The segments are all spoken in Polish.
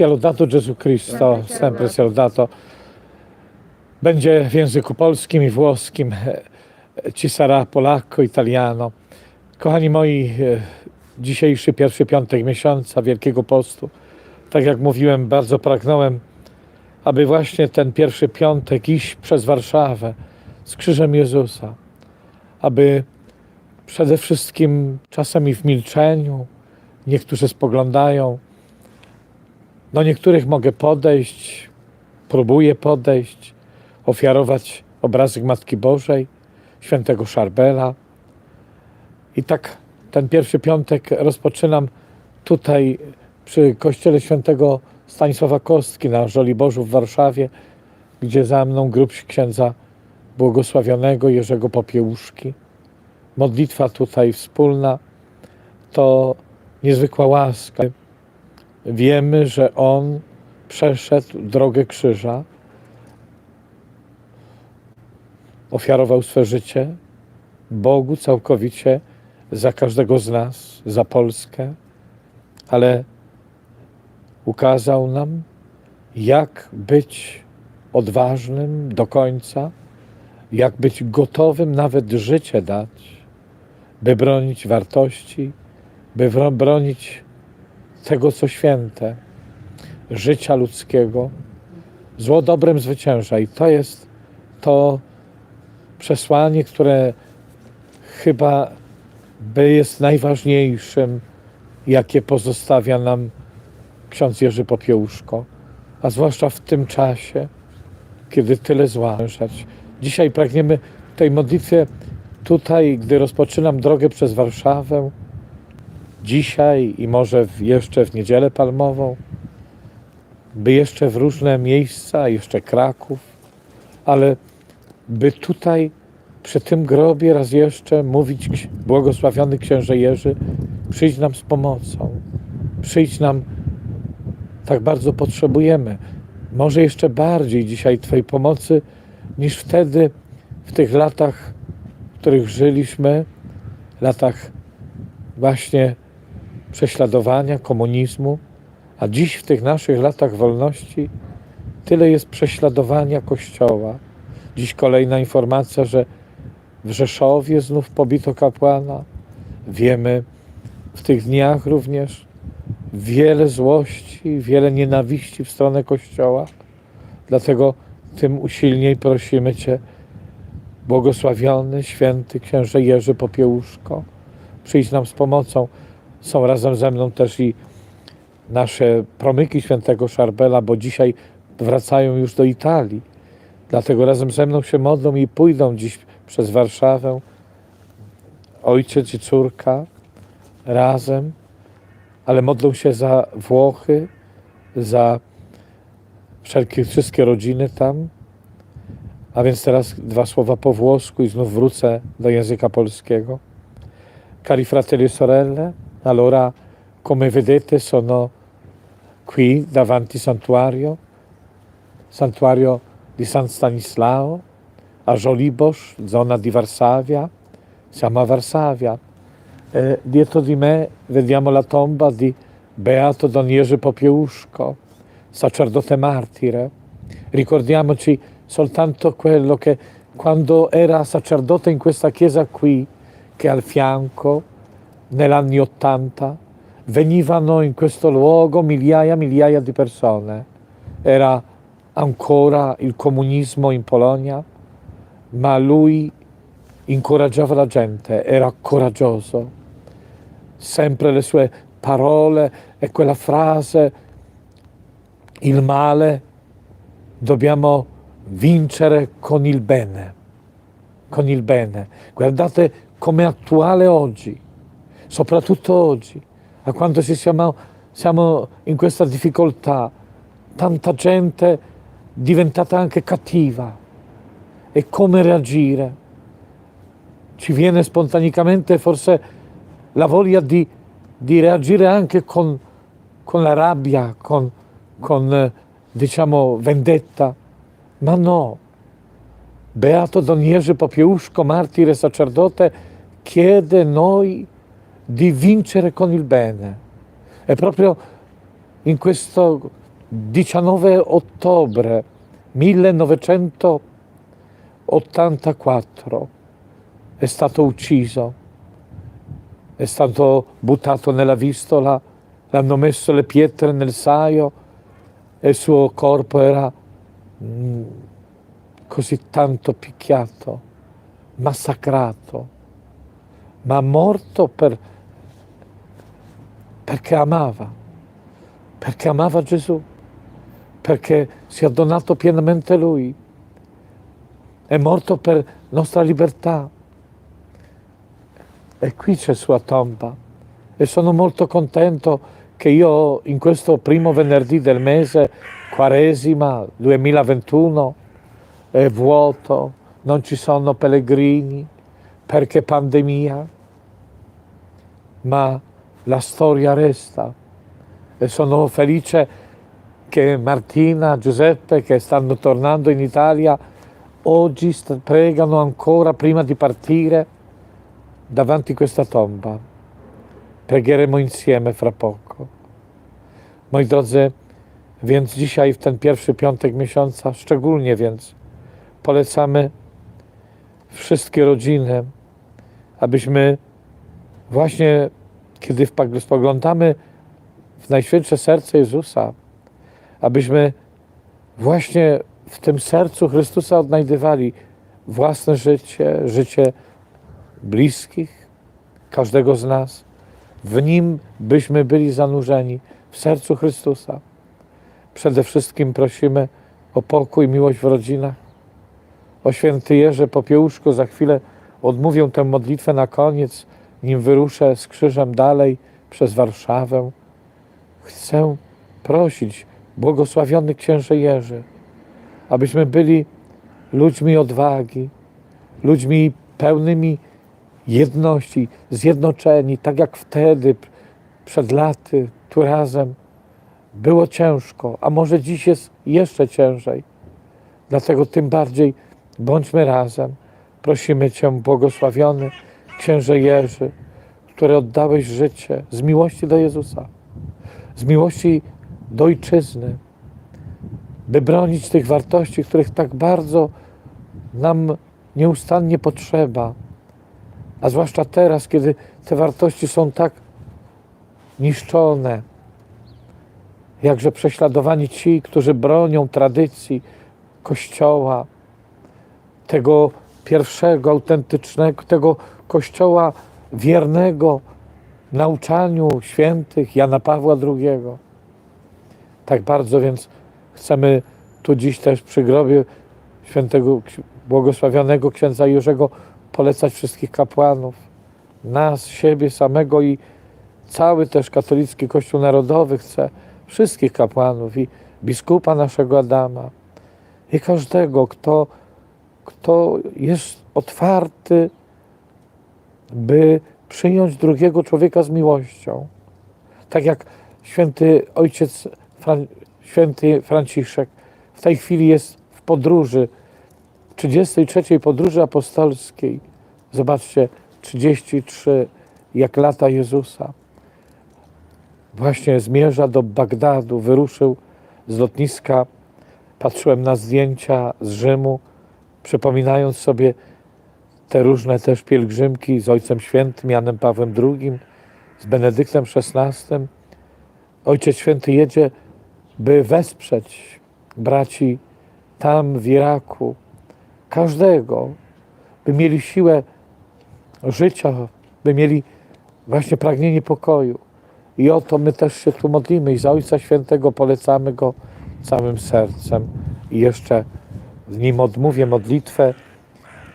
sia lodato Gesù Cristo, sempre sia lodato. Będzie w języku polskim i włoskim, e, ci sarà polacco, italiano. Kochani moi, e, dzisiejszy pierwszy piątek miesiąca Wielkiego Postu, tak jak mówiłem, bardzo pragnąłem, aby właśnie ten pierwszy piątek iść przez Warszawę z krzyżem Jezusa, aby przede wszystkim czasami w milczeniu, niektórzy spoglądają, do niektórych mogę podejść, próbuję podejść, ofiarować obrazek Matki Bożej, świętego Szarbela. I tak ten pierwszy piątek rozpoczynam tutaj przy kościele świętego Stanisława Kostki na Żoliborzu w Warszawie, gdzie za mną grób księdza błogosławionego Jerzego Popiełuszki. Modlitwa tutaj wspólna to niezwykła łaska. Wiemy, że On przeszedł drogę krzyża, ofiarował swe życie Bogu całkowicie za każdego z nas, za Polskę, ale ukazał nam, jak być odważnym do końca, jak być gotowym nawet życie dać, by bronić wartości, by bronić tego, co święte, życia ludzkiego. Zło dobrem zwycięża i to jest to przesłanie, które chyba by jest najważniejszym, jakie pozostawia nam ksiądz Jerzy Popiełuszko, a zwłaszcza w tym czasie, kiedy tyle zła. Dzisiaj pragniemy tej modlitwie tutaj, gdy rozpoczynam drogę przez Warszawę, dzisiaj i może jeszcze w niedzielę palmową, by jeszcze w różne miejsca, jeszcze Kraków, ale by tutaj przy tym grobie raz jeszcze mówić błogosławiony księże Jerzy, przyjdź nam z pomocą, przyjdź nam, tak bardzo potrzebujemy. Może jeszcze bardziej dzisiaj Twojej pomocy niż wtedy, w tych latach, w których żyliśmy, latach właśnie prześladowania, komunizmu, a dziś w tych naszych latach wolności tyle jest prześladowania Kościoła. Dziś kolejna informacja, że w Rzeszowie znów pobito kapłana. Wiemy w tych dniach również wiele złości, wiele nienawiści w stronę Kościoła. Dlatego tym usilniej prosimy Cię, błogosławiony, święty księże Jerzy Popiełuszko, przyjdź nam z pomocą. Są razem ze mną też i nasze promyki świętego Szarbela, bo dzisiaj wracają już do Italii. Dlatego razem ze mną się modlą i pójdą dziś przez Warszawę. Ojciec i córka razem, ale modlą się za Włochy, za wszelkie, wszystkie rodziny tam. A więc teraz dwa słowa po włosku i znów wrócę do języka polskiego. Cari fratelli e sorelle, allora come vedete sono qui davanti santuario, santuario di San Stanislao, a Żoliborz, zona di Varsavia, siamo a Varsavia. E, dietro di me vediamo la tomba di Beato Don Jerzy Popiełuszko, sacerdote martire. Ricordiamoci soltanto quello che quando era sacerdote in questa chiesa qui, che al fianco, negli anni Ottanta, venivano in questo luogo migliaia e migliaia di persone. Era ancora il comunismo in Polonia, ma lui incoraggiava la gente, era coraggioso. Sempre le sue parole e quella frase, il male dobbiamo vincere con il bene, con il bene. Guardate com'è attuale oggi, soprattutto oggi, a quanto ci siamo, siamo in questa difficoltà, tanta gente diventata anche cattiva e come reagire. Ci viene spontaneamente forse la voglia di, di reagire anche con, con la rabbia, con, con eh, diciamo vendetta, ma no. Beato Don Jerzy Popiełuszko, martire sacerdote, chiede noi di vincere con il bene. E proprio in questo 19 ottobre 1984 è stato ucciso, è stato buttato nella vistola, l'hanno messo le pietre nel saio e il suo corpo era mm, così tanto picchiato, massacrato, ma morto per- perché amava, perché amava Gesù, perché si è donato pienamente Lui, è morto per nostra libertà. E qui c'è sua tomba. E sono molto contento che io in questo primo venerdì del mese, Quaresima 2021, è vuoto, non ci sono pellegrini perché pandemia, ma la storia resta e sono felice che Martina, Giuseppe che stanno tornando in Italia oggi pregano ancora prima di partire davanti a questa tomba. Pregieremo insieme fra poco. Moi drodzy, więc dzisiaj w ten pierwszy piątek miesiąca, szczególnie więc polecamy wszystkie rodziny, abyśmy właśnie, kiedy spoglądamy w Najświętsze Serce Jezusa, abyśmy właśnie w tym sercu Chrystusa odnajdywali własne życie, życie bliskich, każdego z nas. W nim byśmy byli zanurzeni, w sercu Chrystusa. Przede wszystkim prosimy o pokój, miłość w rodzinach. O święty Jerzy Popiełuszku za chwilę odmówię tę modlitwę na koniec, nim wyruszę z krzyżem dalej przez Warszawę. Chcę prosić, błogosławiony księże Jerzy, abyśmy byli ludźmi odwagi, ludźmi pełnymi jedności, zjednoczeni, tak jak wtedy, przed laty, tu razem. Było ciężko, a może dziś jest jeszcze ciężej. Dlatego tym bardziej bądźmy razem. Prosimy Cię, błogosławiony księże Jerzy, który oddałeś życie z miłości do Jezusa, z miłości do Ojczyzny, by bronić tych wartości, których tak bardzo nam nieustannie potrzeba. A zwłaszcza teraz, kiedy te wartości są tak niszczone, jakże prześladowani ci, którzy bronią tradycji Kościoła, tego pierwszego, autentycznego, tego Kościoła wiernego nauczaniu świętych Jana Pawła II. Tak bardzo więc chcemy tu dziś też przy grobie świętego, błogosławionego księdza Jerzego polecać wszystkich kapłanów, nas, siebie samego i cały też katolicki Kościół Narodowy chce wszystkich kapłanów i biskupa naszego Adama i każdego, kto, kto jest otwarty, by przyjąć drugiego człowieka z miłością. Tak jak święty ojciec, święty Franciszek w tej chwili jest w podróży, 33 podróży apostolskiej. Zobaczcie, 33, jak lata Jezusa. Właśnie zmierza do Bagdadu, wyruszył z lotniska. Patrzyłem na zdjęcia z Rzymu, przypominając sobie te różne też pielgrzymki z Ojcem Świętym, Janem Pawłem II, z Benedyktem XVI. Ojciec Święty jedzie, by wesprzeć braci tam w Iraku, każdego, by mieli siłę życia, by mieli właśnie pragnienie pokoju. I o to my też się tu modlimy i za Ojca Świętego polecamy Go całym sercem. I jeszcze nim odmówię modlitwę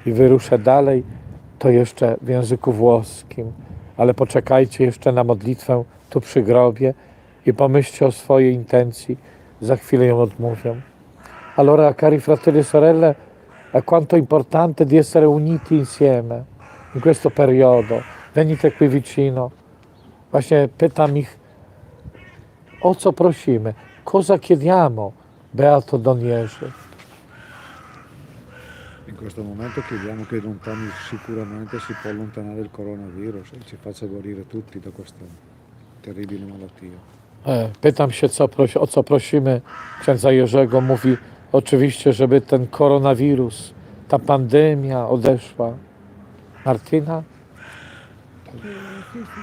i wyruszę dalej, to jeszcze w języku włoskim. Ale poczekajcie jeszcze na modlitwę tu przy grobie i pomyślcie o swojej intencji. Za chwilę ją odmówię. Allora, cari fratelli e sorelle, è quanto importante di essere uniti insieme in questo periodo. Venite qui vicino. Właśnie pytam ich, o co prosimy, cosa chiediamo, Beato Don Jerzy. In questo momento chiediamo che lontani sicuramente si può allontanare il coronavirus e ci faccia guarire tutti da questa terribile malattia. E, Pytam się, co prosi, o co prosimy księdza Jerzego. Mówi oczywiście, żeby ten koronawirus, ta pandemia odeszła. Martina?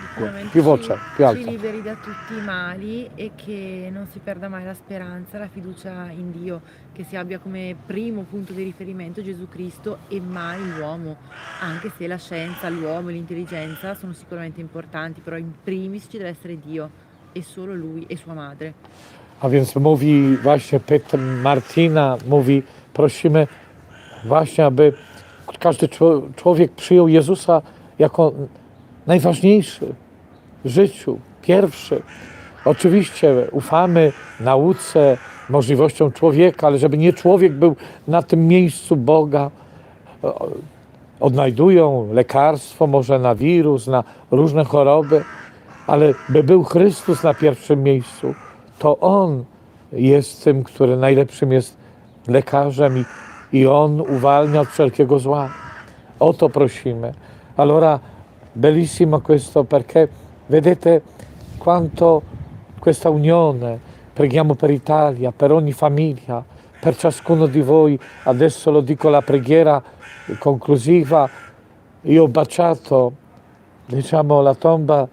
Sicuramente Più voce, ci, più ci alta. liberi da tutti i mali e che non si perda mai la speranza, la fiducia in Dio, che si abbia come primo punto di riferimento Gesù Cristo e mai l'uomo, anche se la scienza, l'uomo e l'intelligenza sono sicuramente importanti, però in primis ci deve essere Dio e solo Lui e sua madre. A więc mówi właśnie Petr Martina, mówi prosimy właśnie, aby każdy czło- człowiek przyjął Jezusa jako najważniejszy w życiu, pierwszy. Oczywiście ufamy nauce, możliwościom człowieka, ale żeby nie człowiek był na tym miejscu Boga, odnajdują lekarstwo może na wirus, na różne choroby, ale by był Chrystus na pierwszym miejscu, to On jest tym, który najlepszym jest lekarzem i, i On uwalnia od wszelkiego zła. O to prosimy. Bellissimo questo perché vedete quanto questa unione, preghiamo per Italia, per ogni famiglia, per ciascuno di voi. Adesso lo dico la preghiera conclusiva. Io ho baciato, diciamo, la tomba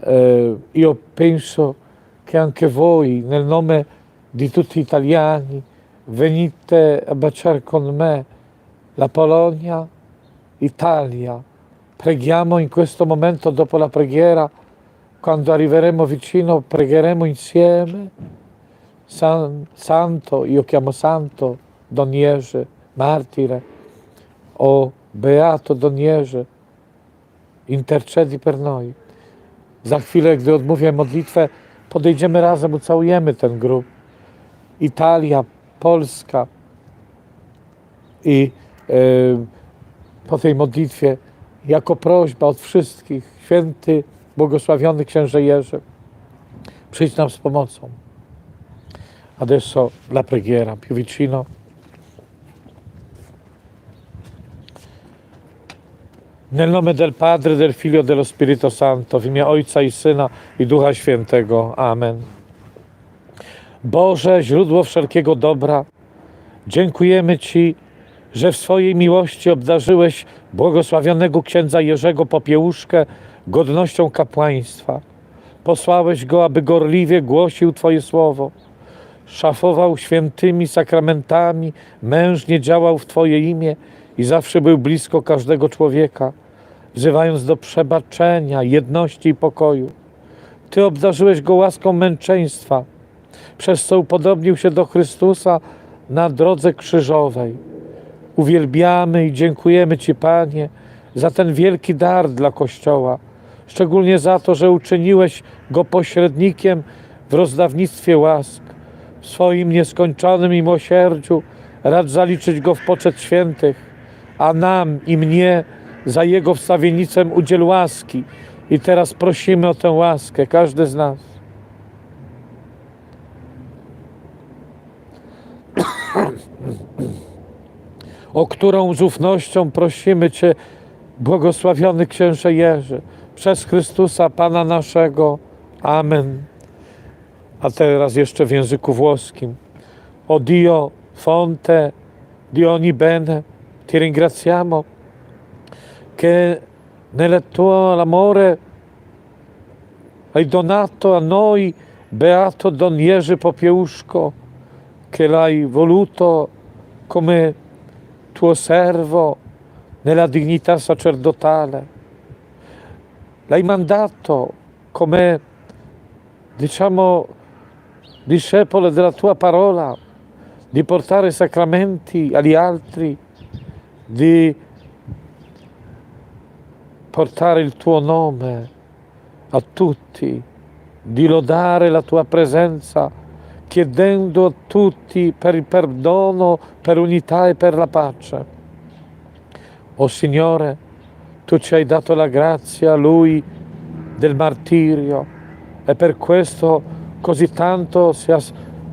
eh, io penso che anche voi, nel nome di tutti gli italiani, venite a baciare con me la Polonia, Italia. Preghiamo in questo momento, dopo la preghiera, quando arriveremo vicino, pregheremo insieme. San- santo, io chiamo Santo Don martire, o Beato Don intercedi per noi. Za chwilę, gdy odmówię modlitwę, podejdziemy razem, ucałujemy ten grób. Italia, Polska. I e, po tej modlitwie, jako prośba od wszystkich, święty, błogosławiony księże Jerzy, przyjdź nam z pomocą. Adesso la preghiera più vicino. Nel nome del Padre, del Figlio e dello Spirito Santo, w imię Ojca i Syna i Ducha Świętego. Amen. Boże, źródło wszelkiego dobra, dziękujemy Ci, że w swojej miłości obdarzyłeś błogosławionego księdza Jerzego Popiełuszkę godnością kapłaństwa. Posłałeś go, aby gorliwie głosił Twoje słowo. Szafował świętymi sakramentami, mężnie działał w Twoje imię i zawsze był blisko każdego człowieka, wzywając do przebaczenia, jedności i pokoju. Ty obdarzyłeś go łaską męczeństwa, przez co upodobnił się do Chrystusa na drodze krzyżowej. Uwielbiamy i dziękujemy Ci, Panie, za ten wielki dar dla Kościoła, szczególnie za to, że uczyniłeś go pośrednikiem w rozdawnictwie łask. W swoim nieskończonym miłosierdziu rad zaliczyć go w poczet świętych, a nam i mnie za jego wstawienicem udziel łaski. I teraz prosimy o tę łaskę, każdy z nas. O którą z ufnością prosimy Cię, błogosławiony księże Jerzy, przez Chrystusa Pana naszego. Amen. A teraz jeszcze w języku włoskim. O Dio fonte di ogni bene, ti ringraziamo che nel tuo amore hai donato a noi beato Don Jerzy Popiełuszko, che l'hai voluto come tuo servo nella dignità sacerdotale. L'hai mandato come, diciamo, discepolo della tua parola, di portare sacramenti agli altri, di portare il tuo nome a tutti, di lodare la tua presenza, chiedendo a tutti per il perdono, per unità e per la pace. O Signore, tu ci hai dato la grazia a Lui del martirio e per questo così tanto si è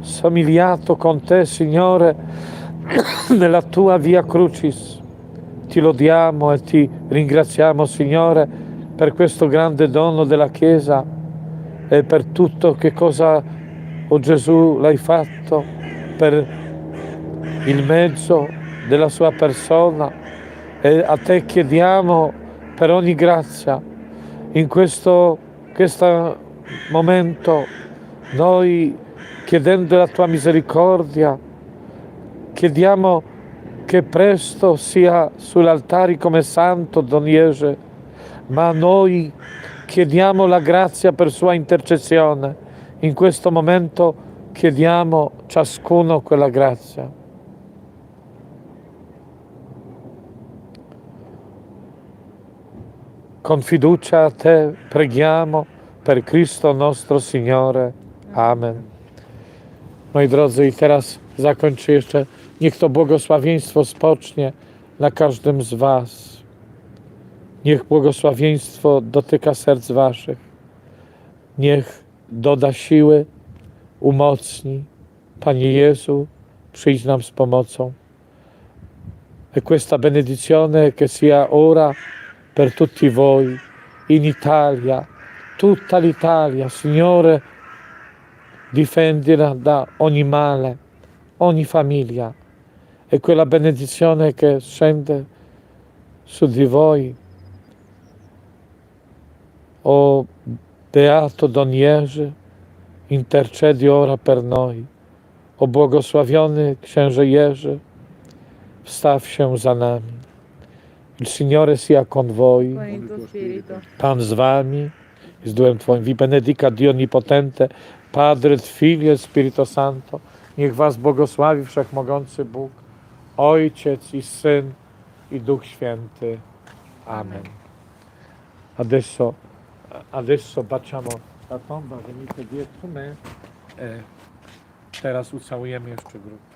somigliato con te, Signore, nella tua via crucis. Ti lodiamo e ti ringraziamo, Signore, per questo grande dono della Chiesa e, per tutto che cosa, oh Gesù, l'hai fatto, per il mezzo della sua persona. E a te chiediamo per ogni grazia in questo, questo momento, noi chiedendo la tua misericordia, chiediamo che presto sia sull'altare come santo Don Jerzy, ma noi chiediamo la grazia per sua intercessione. In questo momento chiediamo ciascuno quella grazia. Con fiducia a te preghiamo per Cristo nostro Signore. Amen. Moi drodzy, i teraz zakończę jeszcze. Niech to błogosławieństwo spocznie na każdym z Was. Niech błogosławieństwo dotyka serc Waszych. Niech doda siły, umocni. Panie Jezu, przyjdź nam z pomocą. E questa benedizione che sia ora per tutti voi in Italia, tutta l'Italia, Signore, difendila da ogni male, ogni famiglia e quella benedizione che scende su di voi. O beato Don Jerzy, intercedi ora per noi. O błogosławiony księże Jerzy, wstaw się za nami. Il Signore sia con voi. Pan z wami, z duchem Twoim. Vi benedica Dio Onnipotente, Padre, Figlio e Spirito Santo. Niech was błogosławi Wszechmogący Bóg, Ojciec i Syn i Duch Święty. Amen. Adesso, adesso baciamo la tomba, venite dietro me. E teraz ucałujemy jeszcze grupę.